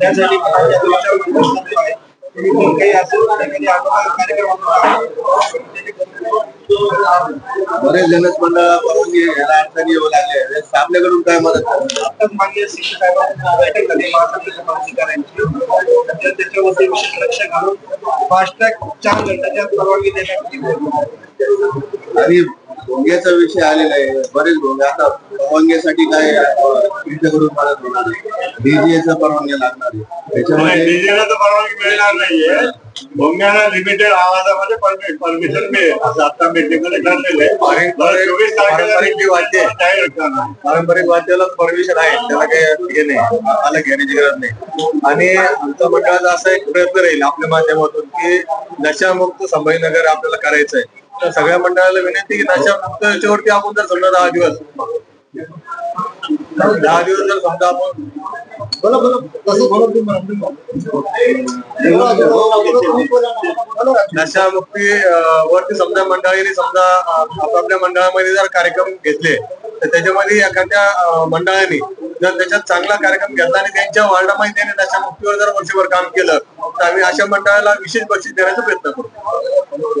त्यासाठी काही असेल बरेच जनच मंडळ परवानगी घ्यायला अडचणी येऊ लागले आपल्याकडून काय मदत आताच मान्य शिक्षक साहेबांची बैठक झाली त्याच्यावरती विशेष लक्ष घालून फास्टॅग चार घंट्याच्या परवानगी येईल आणि भोंग्याचा विषय आलेला आहे. बरेच भोंगे. आता परवानगीसाठी काय तुमच्याकडून मदत होणार आहे. डीजीएचा परवानगी लागणार आहे. त्याच्यामध्ये डीजेला तर परवानगी मिळणार नाहीये. भोंग्याला लिमिटेड आवाजामध्ये परमिशन मिळेल. असं आता मीटिंगमध्ये ठरलेलं आहे. चोवीस तारखेला जी वाद्य. पारंपरिक वाद्याला परमिशन आहे. त्याला काही हे नाही मला घेण्याची गरज नाही. आणि आमच्या मंडळाचा असा एक प्रयत्न राहील आपल्या माध्यमातून की नशामुक्त संभाजीनगर आपल्याला करायचं आहे सगळ्या मंडळाला विनंती की नशामुक्त याच्यावरती आपण जर समजा दहा दिवस दहा दिवस जर समजा आपण बोला बोला. नशामुक्ती वरती समजा मंडळीने समजा आपापल्या मंडळामध्ये जर कार्यक्रम घेतले तर त्याच्यामध्ये एखाद्या मंडळाने जर त्याच्यात चांगला कार्यक्रम घेतला आणि त्यांच्या वार्डामध्ये त्याने नशामुक्तीवर जर वर्षभर काम केलं तर आम्ही अशा मंडळाला विशेष बक्षीस देण्याचा प्रयत्न करू.